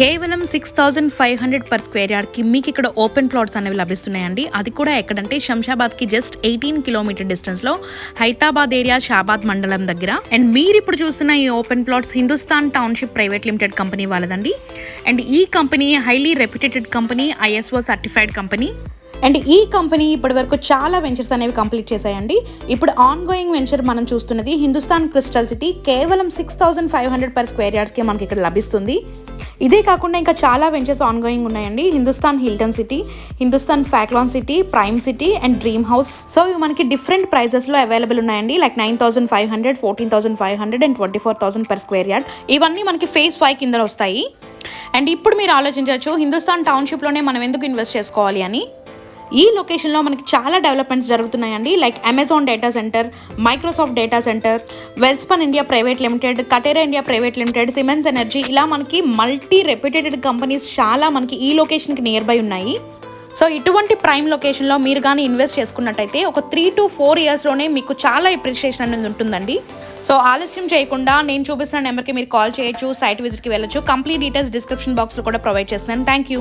కేవలం six thousand five hundred per square యార్డ్కి మీకు ఇక్కడ ఓపెన్ ప్లాట్స్ అనేవి లభిస్తున్నాయండి. అది కూడా ఎక్కడంటే శంషాబాద్కి జస్ట్ ఎయిటీన్ కిలోమీటర్ డిస్టెన్స్లో హైదరాబాద్ ఏరియా షాబాద్ మండలం దగ్గర. అండ్ మీరు ఇప్పుడు చూస్తున్న ఈ open plots Hindustan township private limited company వాళ్ళదండి. And ఈ company highly reputated company ISO certified company. And ఈ కంపెనీ ఇప్పటివరకు చాలా వెంచర్స్ అనేవి కంప్లీట్ చేశాయండి. ఇప్పుడు ఆన్ గోయింగ్ వెంచర్ మనం చూస్తున్నది హిందుస్థాన్ క్రిస్టల్ సిటీ కేవలం six thousand five hundred per square యార్డ్స్కి మనకి ఇక్కడ లభిస్తుంది. ఇదే కాకుండా ఇంకా చాలా వెంచర్స్ ఆన్ గోయింగ్ ఉన్నాయండి. Hindustan Hilton city Hindustan ఫ్యాక్లాన్ city prime city and dream house. So ఇవి మనకి డిఫరెంట్ ప్రైజెస్లో అవైలబుల్ ఉన్నాయండి. Like nine thousand five hundred fourteen thousand five hundred and twenty four thousand per square yard ఇవన్నీ మనకి ఫేస్ ఫైవ్ కింద వస్తాయి. And ఇప్పుడు మీరు ఆలోచించవచ్చు హిందుస్థాన్ టౌన్షిప్లోనే మనం ఎందుకు ఇన్వెస్ట్ చేసుకోవాలి అని? ఈ లొకేషన్లో మనకి చాలా డెవలప్మెంట్స్ జరుగుతున్నాయండి. Like Amazon data centre Microsoft data centre Welspun India private limited కటేరా India private limited Siemens energy ఇలా మనకి మల్టీ రెప్యూటెడ్ కంపెనీస్ చాలా మనకి ఈ లొకేషన్కి నియర్ బై ఉన్నాయి. సో ఇటువంటి ప్రైమ్ లొకేషన్లో మీరు కానీ ఇన్వెస్ట్ చేసుకున్నట్టయితే ఒక త్రీ టు ఫోర్ ఇయర్స్లోనే మీకు చాలా ఎప్రిషియేషన్ అనేది ఉంటుందండి. సో ఆలస్యం చేయకుండా నేను చూపిస్తున్న నెంబర్కి మీరు కాల్ చేయొచ్చు సైట్ విజిట్కి వెళ్ళొచ్చు. కంప్లీట్ డీటెయిల్స్ డిస్క్రిప్షన్ బాక్స్లో కూడా ప్రొవైడ్ చేస్తున్నాను. Thank you